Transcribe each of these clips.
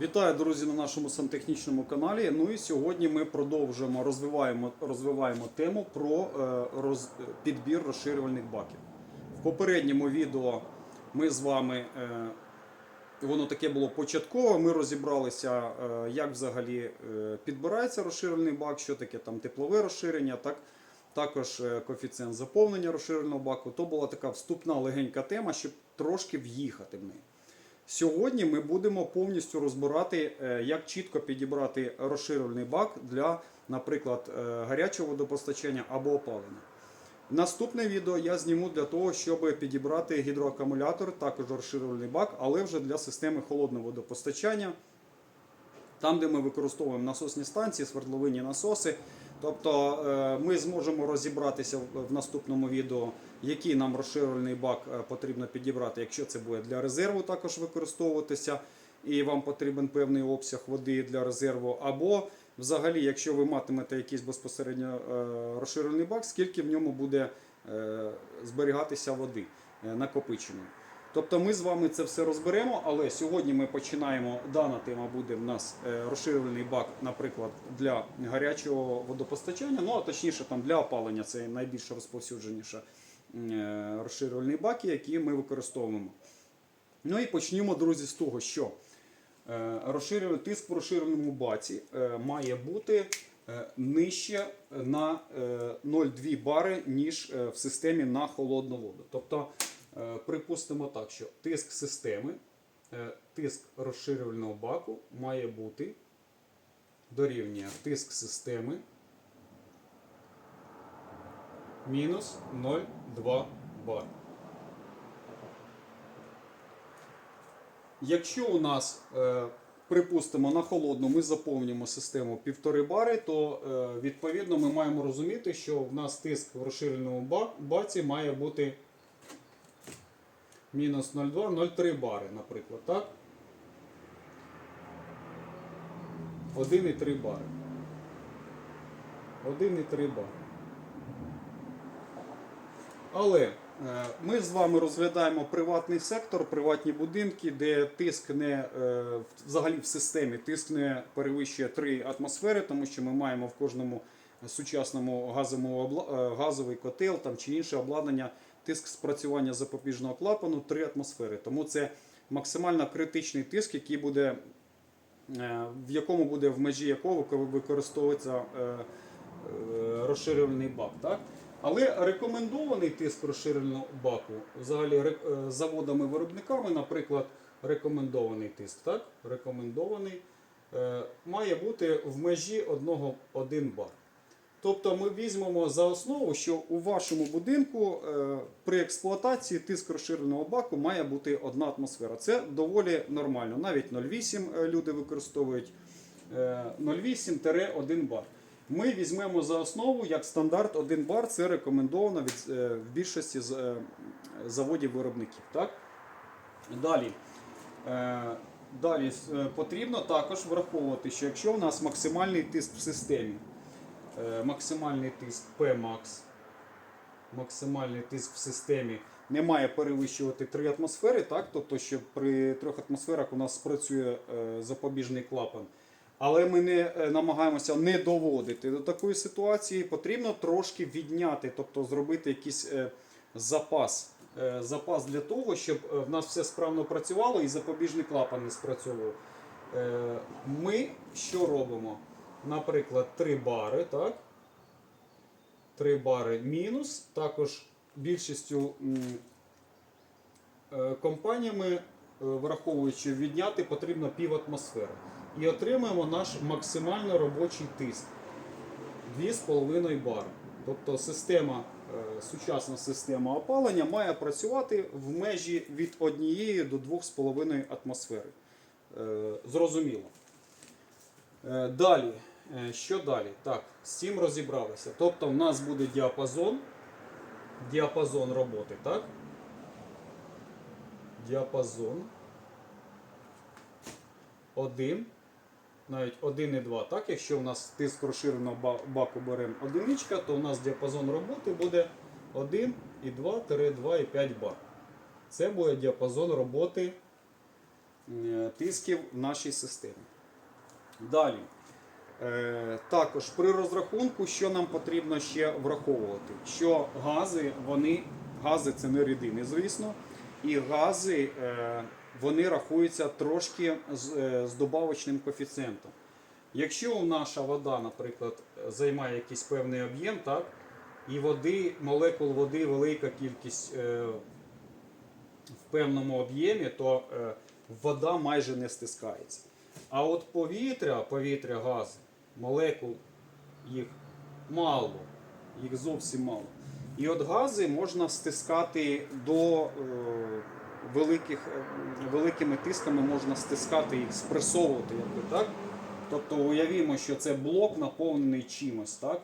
Вітаю, друзі, на нашому сантехнічному каналі. Ну і сьогодні ми продовжуємо розвиваємо, розвиваємо тему про е, роз, підбір розширювальних баків. В попередньому відео ми з вами, е, воно таке було початкове. Ми розібралися, е, як взагалі підбирається розширювальний бак, що таке там теплове розширення, так, також коефіцієнт заповнення розширювального баку. То була така вступна легенька тема, щоб трошки в'їхати в неї. Сьогодні ми будемо повністю розбирати, е, як чітко підібрати розширювальний бак для, наприклад, е, гарячого водопостачання або опалення. Наступне відео я зніму для того, щоб підібрати гідроакумулятор, також розширювальний бак, але вже для системи холодного водопостачання, там, де ми використовуємо насосні станції, свердловинні насоси. Тобто е, ми зможемо розібратися в- наступному відео, який нам розширювальний бак е, потрібно підібрати, якщо це буде для резерву також використовуватися, і вам потрібен певний обсяг води для резерву. Або взагалі, якщо ви матимете якийсь безпосередньо е, розширений бак, скільки в ньому буде зберігатися води накопиченої. Тобто ми з вами це все розберемо, але сьогодні ми починаємо. Дана тема буде в нас е, розширений бак, наприклад, для гарячого водопостачання, ну а точніше там для опалення це найбільш розповсюдженіше розширювальні баки, які ми використовуємо. Ну і почнімо, друзі, з того, що е, тиск в розширеному баці е, має бути нижче на е, 0,2 бари, ніж в системі на холодну воду. Тобто, припустимо так, що тиск системи, е, тиск розширювального баку має бути дорівнює тиск системи мінус 0,2 бар. Якщо у нас, е, припустимо, на холодну ми заповнюємо систему 1,5 бари, то е, відповідно ми маємо розуміти, що в нас тиск в розширеному баці має бути мінус 0,2-0,3 бари, наприклад. так? 1,3 бари. 1,3 бари. Але е, ми з вами розглядаємо приватний сектор, приватні будинки, де тиск не е, взагалі в системі тиск не перевищує 3 атмосфери, тому що ми маємо в кожному сучасному газовому е, газовий котел там, чи інше обладнання тиск спрацювання запобіжного клапану 3 атмосфери. Тому це максимально критичний тиск, який буде, е, в якому буде в межі якого використовується е, е, розширювальний бак. Так? Але рекомендований тиск розширеного баку взагалі заводами-виробниками, наприклад, рекомендований тиск, так? Рекомендований має бути в межі 1 бар. Тобто ми візьмемо за основу, що у вашому будинку е, при експлуатації тиск розширеного баку має бути 1 атмосфера. Це доволі нормально. Навіть 0,8 е, люди використовують е, 0,8-1 бар. Ми візьмемо за основу як стандарт 1 бар, це рекомендовано від, е, в більшості е, заводів-виробників. Так? Далі. Е, Далі е, потрібно також враховувати, що якщо у нас максимальний тиск в системі, е, максимальний тиск Pmax, максимальний тиск в системі не має перевищувати 3 атмосфери, так? тобто, що при 3 атмосферах у нас спрацює е, запобіжний клапан. Але ми не е, намагаємося не доводити до такої ситуації. Потрібно трошки відняти, тобто зробити якийсь е, запас. Е, Запас для того, щоб е, в нас все справно працювало і запобіжний клапан не спрацьовував. Е, Ми що робимо? Наприклад, 3 бари, так? 3 бари мінус. Також більшістю е, компаніями, е, враховуючи відняти, потрібно пів атмосфери. І отримаємо наш максимально робочий тиск 2,5 бари. Тобто система, е, сучасна система опалення має працювати в межі від 1 до 2,5 атмосфери. Зрозуміло. Далі. Е, Що далі? Так, з цим розібралися. Тобто в нас буде діапазон, діапазон роботи, так? Діапазон. 1, навіть 1 і 2. Так, якщо у нас тиск розширеного баку беремо одиничка, то у нас діапазон роботи буде 1 і 2, 2 і 5 бар. Це буде діапазон роботи е, тисків в нашій системі. Далі. Е, Також при розрахунку, що нам потрібно ще враховувати, що гази, вони, гази це не рідини, звісно, і гази е, вони рахуються трошки з, е, з добавочним коефіцієнтом. Якщо наша вода, наприклад, займає якийсь певний об'єм, так, і води, молекул води велика кількість в певному об'ємі, то вода майже не стискається. А от повітря, повітря, гази, молекул їх мало, їх зовсім мало. І от гази можна стискати до е, великих, е, великими тисками можна стискати їх, спресовувати, якби так. Тобто уявімо, що це блок наповнений чимось, так?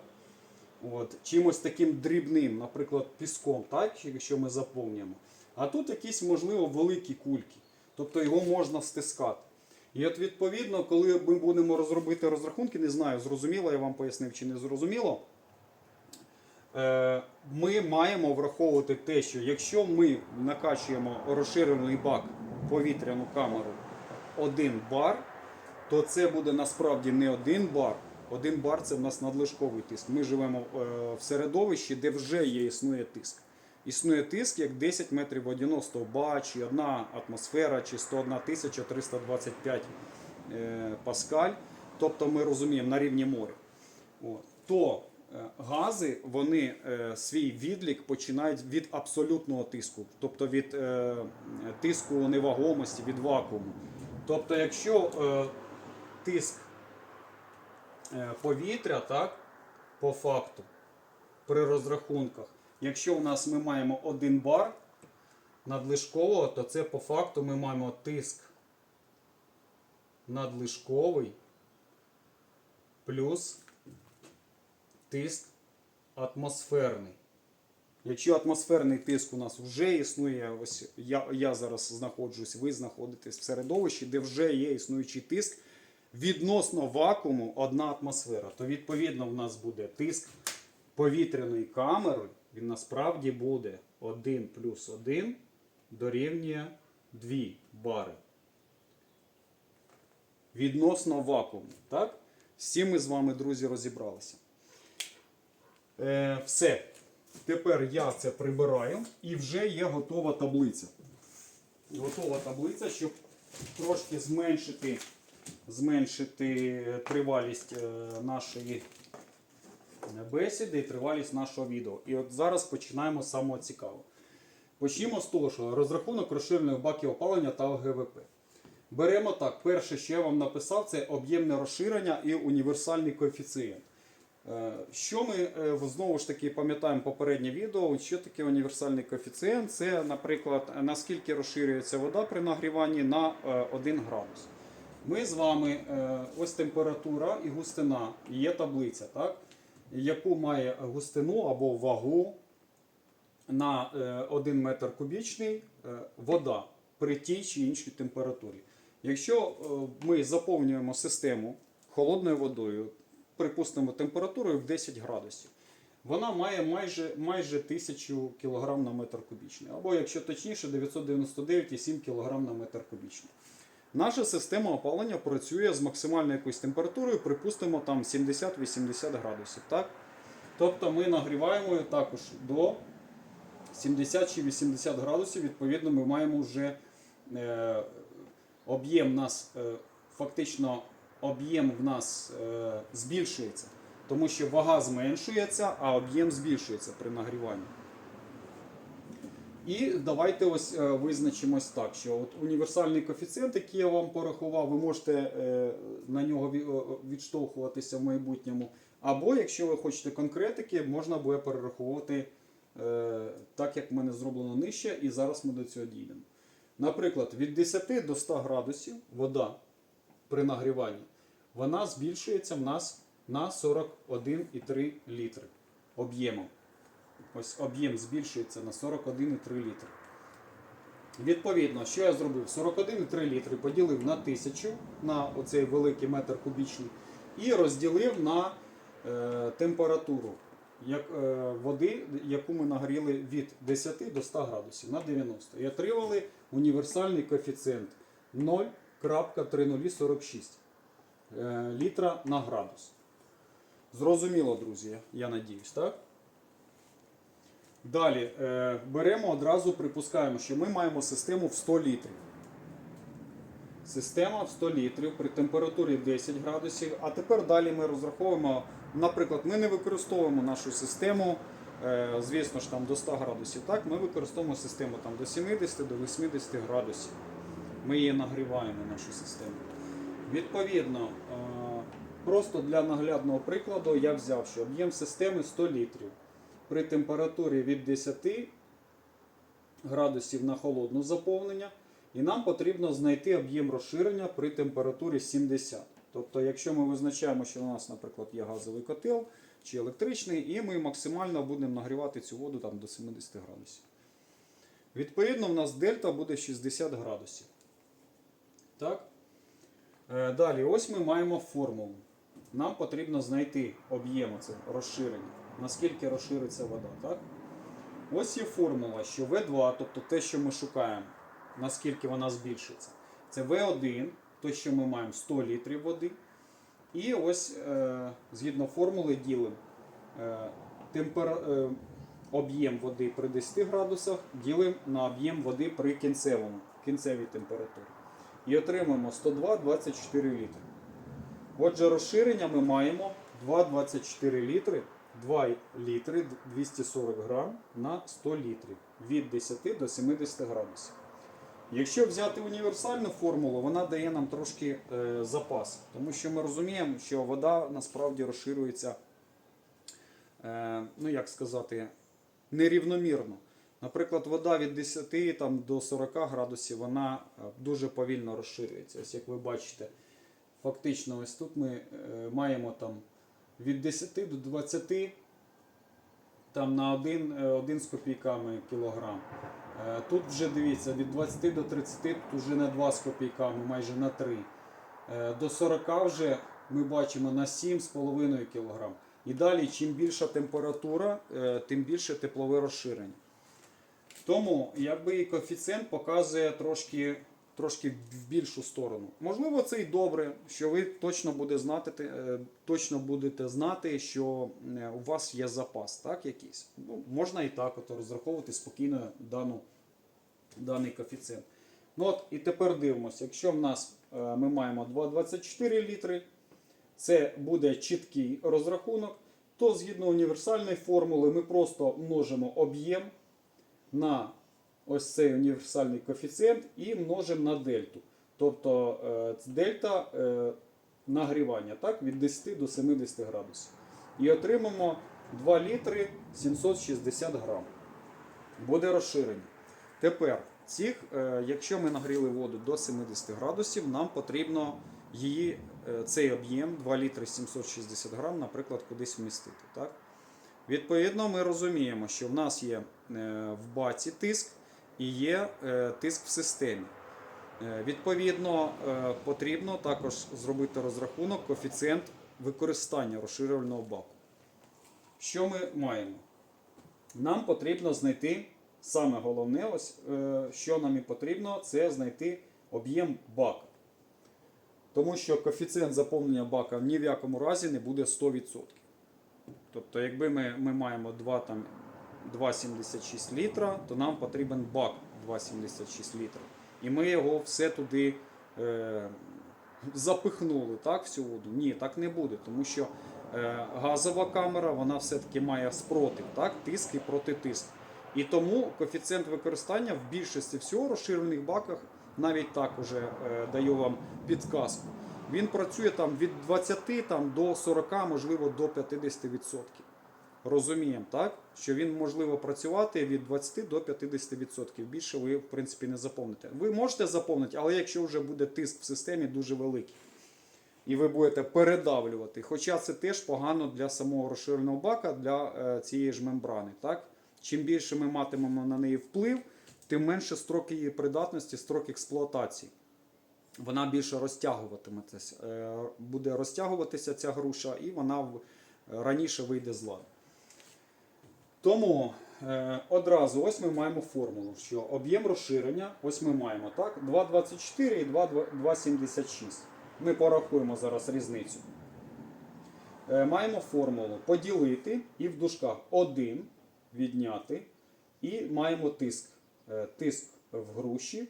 От, чимось таким дрібним, наприклад, піском, так? якщо ми заповнюємо. А тут якісь, можливо, великі кульки. Тобто його можна стискати. І от відповідно, коли ми будемо розробити розрахунки, не знаю, зрозуміло, я вам пояснив чи не зрозуміло. Е, Ми маємо враховувати те, що якщо ми накачуємо розширений бак повітряну камеру 1 бар, то це буде насправді не 1 бар. 1 бар це в нас надлишковий тиск. Ми живемо е, в середовищі, де вже є існує тиск. Існує тиск як 10 метрів водяного стовба, чи одна атмосфера, чи 101 тисяча 325 е, паскаль. Тобто ми розуміємо на рівні моря. От. То е, гази вони е, свій відлік починають від абсолютного тиску, тобто від тиску невагомості, від вакууму. Тобто, якщо тиск повітря, так, по факту, при розрахунках, якщо у нас ми маємо 1 бар надлишкового, то це по факту ми маємо тиск надлишковий плюс тиск атмосферний. Якщо атмосферний тиск у нас вже існує, ось я, я зараз знаходжусь, ви знаходитесь в середовищі, де вже є існуючий тиск відносно вакууму одна атмосфера, то відповідно в нас буде тиск повітряної камери, він насправді буде 1 плюс 1 дорівнює 2 бари. Відносно вакууму. Так? З ми з вами, друзі, розібралися. Е, все. Тепер я це прибираю і вже є готова таблиця. Готова таблиця, щоб трошки зменшити, зменшити тривалість е, нашої бесіди і тривалість нашого відео. І от зараз починаємо з самого цікавого. Почнімо з того, що розрахунок розширених баків опалення та ОГВП. Беремо так. Перше, що я вам написав, це об'ємне розширення і універсальний коефіцієнт. Е, Що ми е, знову ж таки пам'ятаємо попереднє відео, що таке універсальний коефіцієнт? Це, наприклад, наскільки розширюється вода при нагріванні на 1 градус. Ми з вами, е, ось температура і густина, є таблиця, так? Яку має густину або вагу на 1 метр кубічний е, вода при тій чи іншій температурі. Якщо е, ми заповнюємо систему холодною водою, припустимо, температурою в 10 градусів, вона має майже, майже 1000 кг на метр кубічний. Або, якщо точніше, 999,7 кг на метр кубічний. Наша система опалення працює з максимальною якоюсь температурою, припустимо, там 70-80 градусів. Так? Тобто ми нагріваємо також до 70 чи 80 градусів, відповідно, ми маємо вже е, об'єм нас, е, фактично об'єм в нас е, збільшується, тому що вага зменшується, а об'єм збільшується при нагріванні. І давайте ось е, визначимось так, що от універсальний коефіцієнт, який я вам порахував, ви можете е, на нього відштовхуватися в майбутньому. Або, якщо ви хочете конкретики, можна буде перераховувати е, так, як в мене зроблено нижче, і зараз ми до цього дійдемо. Наприклад, від 10 до 100 градусів вода при нагріванні, вона збільшується в нас на 41,3 літри об'ємом. Ось об'єм збільшується на 41,3 літри. Відповідно, що я зробив? 41,3 літри поділив на 1000 на оцей великий метр кубічний і розділив на е, температуру як, е, води, яку ми нагріли від 10 до 100 градусів на 90. І отримали універсальний коефіцієнт 0,3046 е, літра на градус. Зрозуміло, друзі, я надіюсь, так? Далі е, беремо одразу, припускаємо, що ми маємо систему в 100 літрів. Система в 100 літрів при температурі 10 градусів. А тепер далі ми розраховуємо, наприклад, ми не використовуємо нашу систему, е, звісно ж там до 100 градусів. Так, ми використовуємо систему там, до 70 до 80 градусів. Ми її нагріваємо, нашу систему. Відповідно, е, просто для наглядного прикладу я взяв, що об'єм системи 100 літрів. При температурі від 10 градусів на холодну заповнення. І нам потрібно знайти об'єм розширення при температурі 70. Тобто, якщо ми визначаємо, що у нас, наприклад, є газовий котел чи електричний, і ми максимально будемо нагрівати цю воду там, до 70 градусів. Відповідно, в нас дельта буде 60 градусів. Так? Е, Далі, ось ми маємо формулу. Нам потрібно знайти об'єм розширення, наскільки розшириться вода. Так? Ось є формула, що В2, тобто те, що ми шукаємо, наскільки вона збільшиться. Це В1, то, що ми маємо 100 літрів води. І ось е, згідно формули ділимо е, темпера- е, об'єм води при 10 градусах, ділимо на об'єм води при кінцевому, кінцевій температурі. І отримуємо 102,24 літри. Отже, розширення ми маємо 2,24 літри, 2 літри 240 грам на 100 літрів від 10 до 70 градусів. Якщо взяти універсальну формулу, вона дає нам трошки е, запас, тому що ми розуміємо, що вода насправді розширюється, е, ну як сказати, нерівномірно. Наприклад, вода від 10 там, до 40 градусів вона е, дуже повільно розширюється. Ось як ви бачите, фактично, ось тут ми е, маємо там від 10 до 20 там на 1, 1 з копійками кілограм. Е, Тут вже дивіться, від 20 до 30 тут вже на 2 з копійками, майже на 3. Е, До 40 вже ми бачимо на 7,5 кг. І далі, чим більша температура, е, тим більше теплове розширення. Тому якби і коефіцієнт показує трошки, трошки в більшу сторону. Можливо, це і добре, що ви точно, буде знати, е, точно будете знати, що е, у вас є запас, так, якийсь. Ну, можна і так от, розраховувати спокійно дану, даний коефіцієнт. Ну от, І тепер дивимося, якщо в нас е, ми маємо 2,24 літри, це буде чіткий розрахунок, то згідно універсальної формули ми просто множимо об'єм на ось цей універсальний коефіцієнт і множимо на дельту. Тобто е, дельта е, нагрівання так, від 10 до 70 градусів. І отримаємо 2 літри 760 грам. Буде розширення. Тепер, цих, е, якщо ми нагріли воду до 70 градусів, нам потрібно її, цей об'єм 2 літри 760 грам, наприклад, кудись вмістити. Так? Відповідно, ми розуміємо, що в нас є в баці тиск і є е, тиск в системі. Е, Відповідно, е, потрібно також зробити розрахунок коефіцієнт використання розширювального баку. Що ми маємо? Нам потрібно знайти саме головне, ось, що нам і потрібно, це знайти об'єм бака. Тому що коефіцієнт заповнення бака ні в якому разі не буде 100%. Тобто, якби ми, ми маємо 2, там, 2,76 літра, то нам потрібен бак 2,76 літра. І ми його все туди е, запихнули, так, всю воду. Ні, так не буде, тому що е, газова камера вона все-таки має спротив, так, тиск і протитиск. І тому коефіцієнт використання в більшості всього розширених баках, навіть так уже е, даю вам підказку. Він працює там від 20 там, до 40, можливо, до 50%. Розуміємо, так? Що він можливо працювати від 20 до 50%. Більше ви, в принципі, не заповните. Ви можете заповнити, але якщо вже буде тиск в системі дуже великий. І ви будете передавлювати. Хоча це теж погано для самого розширеного бака, для е, цієї ж мембрани. Так? Чим більше ми матимемо на неї вплив, тим менше строк її придатності, строк експлуатації вона більше розтягуватиметься, е, буде розтягуватися ця груша, і вона раніше вийде з ладу. Тому е, одразу ось ми маємо формулу, що об'єм розширення, ось ми маємо так, 2,24 і 2,76. Ми порахуємо зараз різницю. Е, Маємо формулу поділити і в дужках 1 відняти. І маємо тиск. Е, Тиск в груші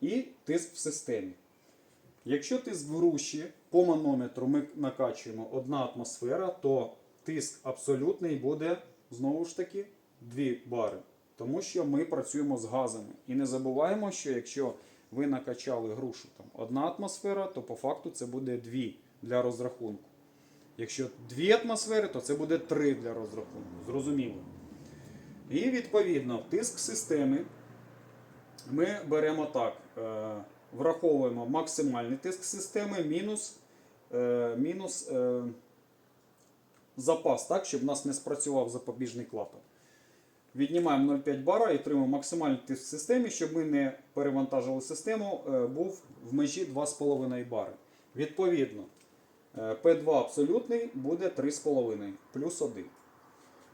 і тиск в системі. Якщо тиск в груші по манометру ми накачуємо 1 атмосфера, то тиск абсолютний буде знову ж таки 2 бари. Тому що ми працюємо з газами. І не забуваємо, що якщо ви накачали грушу там, 1 атмосфера, то по факту це буде 2 для розрахунку. Якщо 2 атмосфери, то це буде 3 для розрахунку. Зрозуміло. І відповідно тиск системи ми беремо так. Е, враховуємо максимальний тиск системи мінус, е, мінус е, запас, так, щоб у нас не спрацював запобіжний клапан. Віднімаємо 0,5 бара і отримуємо максимальний тиск в системі, щоб ми не перевантажили систему, е, був в межі 2,5 бари. Відповідно, е, P2 абсолютний буде 3,5 плюс 1.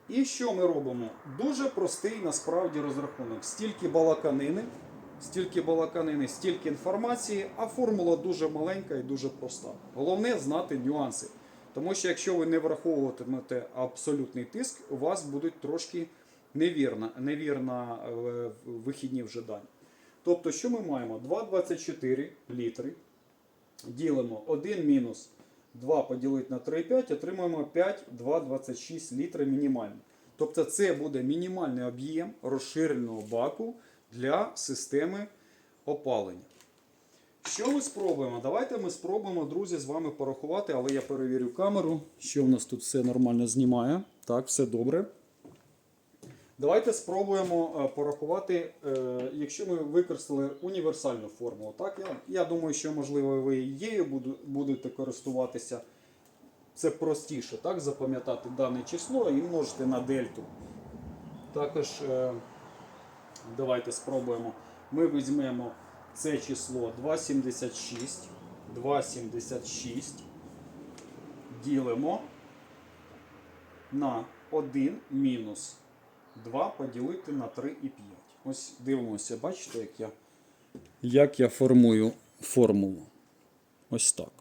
І що ми робимо? Дуже простий насправді розрахунок. Стільки балаканини, стільки балаканини, стільки інформації, а формула дуже маленька і дуже проста. Головне знати нюанси. Тому що якщо ви не враховуватимете абсолютний тиск, у вас будуть трошки невірна, невірна е, вихідні вже дані. Тобто, що ми маємо? 2,24 літри. Ділимо 1 мінус 2 поділити на 3,5, отримуємо 5,226 літри мінімально. Тобто це буде мінімальний об'єм розширеного баку для системи опалення. Що ми спробуємо? Давайте ми спробуємо, друзі, з вами порахувати, але я перевірю камеру, що в нас тут все нормально знімає. Так, все добре. Давайте спробуємо е, порахувати, е, якщо ми використали універсальну формулу. Так, я, я думаю, що можливо ви її будете користуватися. Це простіше, так, запам'ятати дане число і множити на дельту. Також е, давайте спробуємо. Ми візьмемо це число 2,76. 2,76 ділимо на 1 мінус 2 поділити на 3,5. Ось дивимося, бачите, як я, як я формую формулу. Ось так.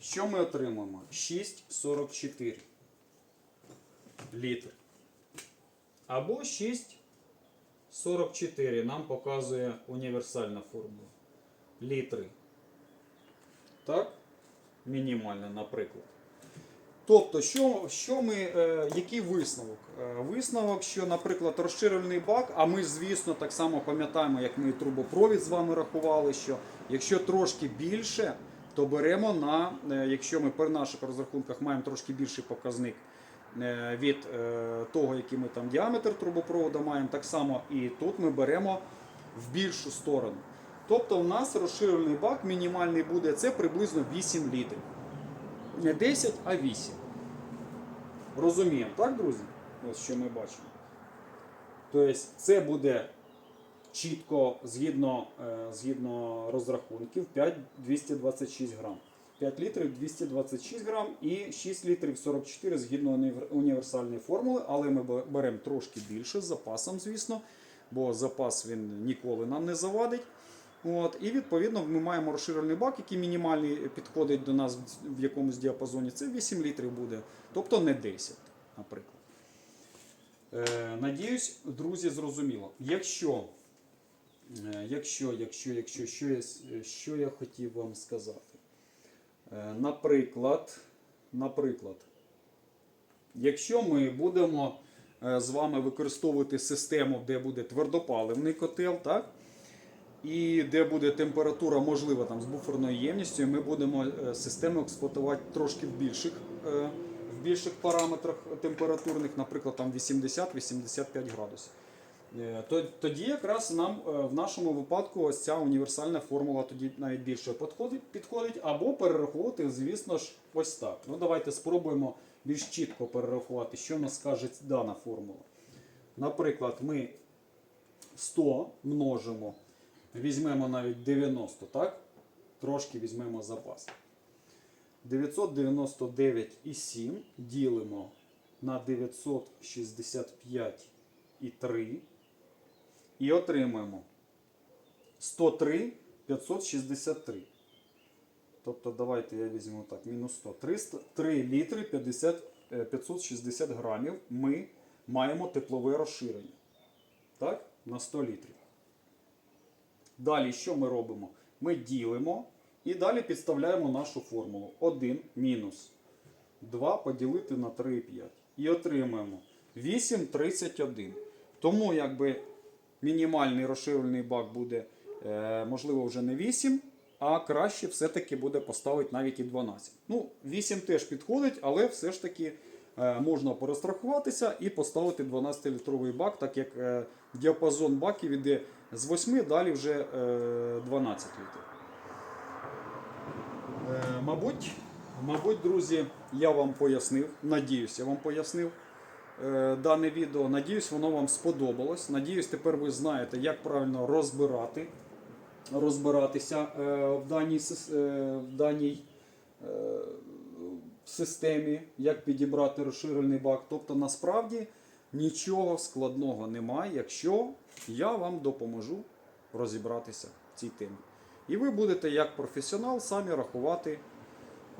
Що ми отримаємо? 6,44 літр. Або 6,44 нам показує універсальна формула. Літри. Так? Мінімально, наприклад. Тобто, що, що ми, е, який висновок? Е, висновок, що, наприклад, розширений бак, а ми, звісно, так само пам'ятаємо, як ми і трубопровід з вами рахували, що якщо трошки більше, то беремо на, е, якщо ми при наших розрахунках маємо трошки більший показник від е, того, який ми там діаметр трубопроводу маємо, так само і тут ми беремо в більшу сторону. Тобто, у нас розширений бак мінімальний буде це приблизно 8 літрів. Не 10, а 8. Розуміємо, так, друзі? Ось що ми бачимо. Тобто це буде чітко згідно, е, згідно розрахунків 5,226 грам. 5 літрів 226 грам і 6 літрів 44 згідно універсальної формули, але ми беремо трошки більше з запасом, звісно, бо запас він ніколи нам не завадить. От, і відповідно ми маємо розширений бак, який мінімальний підходить до нас в якомусь діапазоні. Це 8 літрів буде, тобто не 10, наприклад. Е, надіюсь, друзі, зрозуміло. Якщо, е, якщо, якщо, якщо, що я, що я хотів вам сказати. Е, наприклад, наприклад, якщо ми будемо е, з вами використовувати систему, де буде твердопаливний котел, так? і де буде температура, можливо, там з буферною ємністю, ми будемо е, систему експлуатувати трошки в більших, в більших параметрах температурних, наприклад, там 80-85 градусів. Е, то- Тоді якраз нам е, в нашому випадку ось ця універсальна формула тоді навіть більше підходить, або перераховувати, звісно ж, ось так. Ну давайте спробуємо більш чітко перерахувати, що нас скаже дана формула. Наприклад, ми 100 множимо, візьмемо навіть 90, так? Трошки візьмемо запас. 999,7 ділимо на 965,3 і отримуємо 103 563. Тобто давайте я візьму так, мінус 100. 300, 3 літри 50, е, 560 грамів ми маємо теплове розширення. Так? На 100 літрів. Далі що ми робимо? Ми ділимо і далі підставляємо нашу формулу. 1 мінус 2 поділити на 3,5. І отримуємо 8,31. Тому якби мінімальний розширений бак буде, е, можливо, вже не 8, а краще все-таки буде поставити навіть і 12. Ну, 8 теж підходить, але все ж таки е, можна перестрахуватися і поставити 12-літровий бак, так як е, діапазон баків іде з 8, далі вже е, 12 літрів. Мабуть, мабуть, друзі, я вам пояснив. Надіюсь, я вам пояснив дане відео. Надіюсь, воно вам сподобалось. Надіюсь, тепер ви знаєте, як правильно розбирати, розбиратися е, в даній, е, в даній е, системі, як підібрати розширений бак. Тобто, насправді нічого складного немає, якщо я вам допоможу розібратися в цій темі. І ви будете як професіонал самі рахувати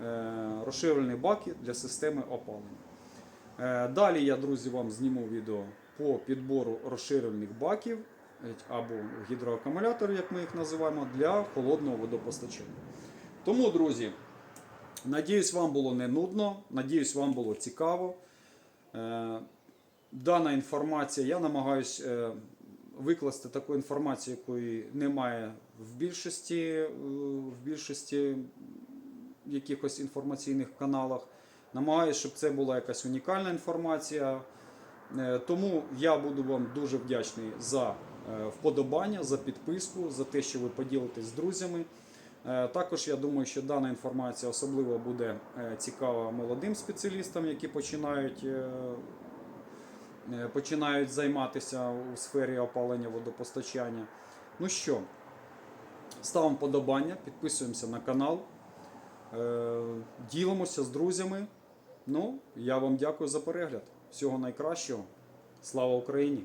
е, розширені баки для системи опалення. Е, Далі я, друзі, вам зніму відео по підбору розширених баків е, або гідроакумуляторів, як ми їх називаємо, для холодного водопостачання. Тому, друзі, надіюсь, вам було не нудно, надіюсь, вам було цікаво. Е, Дана інформація, я намагаюсь е, викласти таку інформацію, якої немає в більшості, в більшості якихось інформаційних каналах. Намагаюсь, щоб це була якась унікальна інформація. Е, Тому я буду вам дуже вдячний за е, вподобання, за підписку, за те, що ви поділитесь з друзями. Е, Також я думаю, що дана інформація особливо буде цікава молодим спеціалістам, які починають, починають займатися у сфері опалення водопостачання. Ну що, ставимо вподобання, підписуємося на канал, ділимося з друзями. Ну, я вам дякую за перегляд. Всього найкращого. Слава Україні!